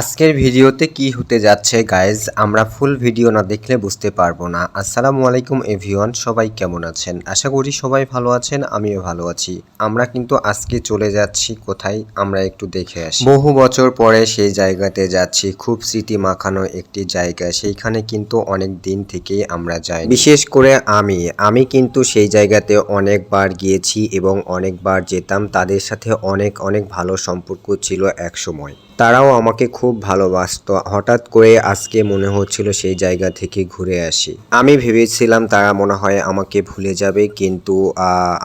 আজকের ভিডিওতে কি হতে যাচ্ছে গাইজ আমরা ফুল ভিডিও না দেখলে বুঝতে পারব না। আসসালামু আলাইকুম এভিওয়ান সবাই কেমন আছেন? আশা করি সবাই ভালো আছেন, আমিও ভালো আছি। আমরা কিন্তু আজকে চলে যাচ্ছি কোথায়, আমরা একটু দেখে আসি। বহু বছর পরে সেই জায়গাতে যাচ্ছি, খুব স্মৃতি মাখানো একটি জায়গা। সেইখানে কিন্তু অনেক দিন থেকেই আমরা যাই বিশেষ করে আমি। আমি কিন্তু সেই জায়গাতে অনেকবার গিয়েছি এবং অনেকবার যেতাম। তাদের সাথে অনেক অনেক ভালো সম্পর্ক ছিল এক সময়। তারাও আমাকে খুব ভালোবাসতো। হঠাৎ করে আজকে মনে হচ্ছিল সেই জায়গা থেকে ঘুরে আসি। আমি ভেবেছিলাম তারা মনে হয় আমাকে ভুলে যাবে, কিন্তু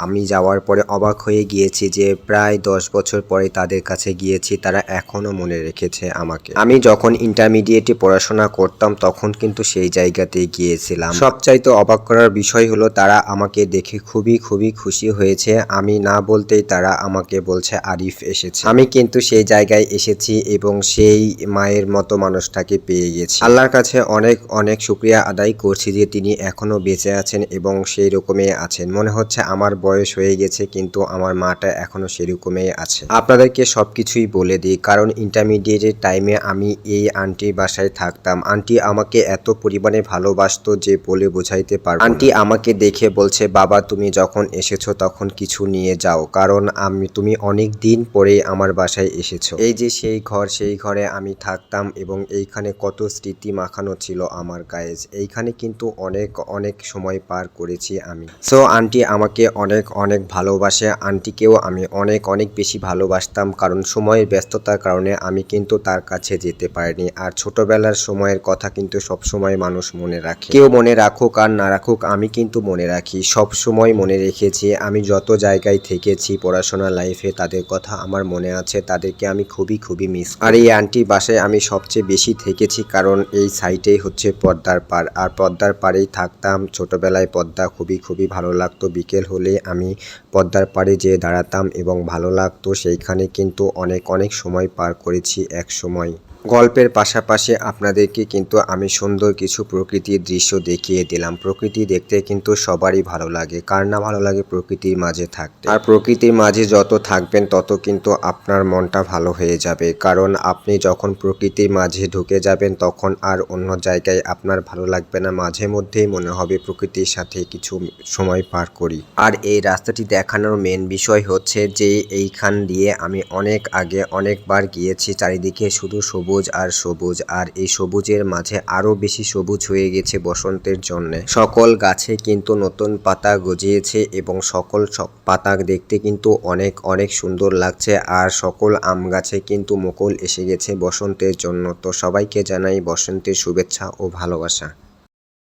আমি যাওয়ার পরে অবাক হয়ে গিয়েছি যে প্রায় দশ বছর পরে তাদের কাছে গিয়েছি, তারা এখনও মনে রেখেছে আমাকে। আমি যখন ইন্টারমিডিয়েটে পড়াশোনা করতাম, তখন কিন্তু সেই জায়গাতে গিয়েছিলাম। সবচাইতে অবাক করার বিষয় হলো, তারা আমাকে দেখে খুবই খুবই খুশি হয়েছে। আমি না বলতেই তারা আমাকে বলছে, আরিফ এসেছে। আমি কিন্তু সেই জায়গায় এসেছি এবং সেই মায়ের মতো মানুষটাকে পেয়ে গেছি। আল্লাহর কাছে অনেক অনেক শুক্রিয়া আদায় করছি যে তিনি এখনও বেঁচে আছেন এবং সেই রকমই আছেন। মনে হচ্ছে আমার বয়স হয়ে গেছে, কিন্তু আমার মাটা এখনও সেরকমই আছে। আপনাদেরকে সবকিছুই বলে দিই, কারণ ইন্টারমিডিয়েটের টাইমে আমি এই আন্টির বাসায় থাকতাম। আন্টি আমাকে এত পরিমাণে ভালোবাসতো যে বলে বোঝাইতে পারব আন্টি আমাকে দেখে বলছে, বাবা, তুমি যখন এসেছ তখন কিছু নিয়ে যাও, কারণ আমি, তুমি অনেক দিন পরে আমার বাসায় এসেছ। এই যে সেই ঘর, সেই ঘরে আমি থাকতাম এবং এইখানে কত স্মৃতি মাখানো ছিল আমার গায়ে। এইখানে কিন্তু অনেক অনেক সময় পার করেছি আমি। সো আন্টি আমাকে অনেক অনেক ভালোবাসে। আন্টিকেও আমি অনেক অনেক বেশি ভালোবাসতাম কারণ সময়ের ব্যস্ততার কারণে আমি কিন্তু তার কাছে যেতে পারিনি। আর ছোটবেলার সময়ের কথা কিন্তু সব সময় মানুষ মনে রাখে। কেউ মনে রাখুক আর না রাখুক আমি কিন্তু মনে রাখি। সব সময় মনে রেখেছি। আমি যত জায়গায় থেকেছি পড়াশোনা লাইফে তাদের কথা আমার মনে আছে। তাদেরকে আমি খুবই খুবই মিস আর এই আন্টির বাসায় আমি সবচেয়ে বেশি থেকেছি কারণ এই সাইটেই হচ্ছে পদ্মার পার আর পদ্মার পাড়েই থাকতাম। ছোটোবেলায় পদ্মা খুবই খুবই ভালো লাগতো। বিকেল হলে আমি পদ্মার পাড়ে যেয়ে দাঁড়াতাম এবং ভালো লাগতো। সেইখানে কিন্তু অনেক অনেক সময় পার করেছি এক সময়। গল্পের পাশাপাশি আপনাদেরকে কিন্তু আমি সুন্দর কিছু প্রকৃতির দৃশ্য দেখিয়ে দিলাম। প্রকৃতি দেখতে কিন্তু সবারই ভালো লাগে। কার না ভালো লাগে প্রকৃতির মাঝে থাকতে? আর প্রকৃতির মাঝে যত থাকবেন, তত কিন্তু আপনার মনটা ভালো হয়ে যাবে। কারণ আপনি যখন প্রকৃতির মাঝে ঢুকে যাবেন, তখন আর অন্য জায়গায় আপনার ভালো লাগবে না। মাঝে মধ্যেই মনে হবে প্রকৃতির সাথে কিছু সময় পার করি। আর এই রাস্তাটি দেখানোর মেন বিষয় হচ্ছে যে, এইখান দিয়ে আমি অনেক আগে অনেকবার গিয়েছি। চারিদিকে শুধু সবুজ আর সবুজ, আর এই সবুজের মাঝে আরও বেশি সবুজ হয়ে গেছে বসন্তের জন্য। সকল গাছে কিন্তু নতুন পাতা গজিয়েছে এবং সকল পাতা দেখতে কিন্তু অনেক অনেক সুন্দর লাগছে, আর সকল আম গাছে কিন্তু মুকুল এসে গেছে বসন্তের জন্য। তো সবাইকে জানাই বসন্তের শুভেচ্ছা ও ভালোবাসা।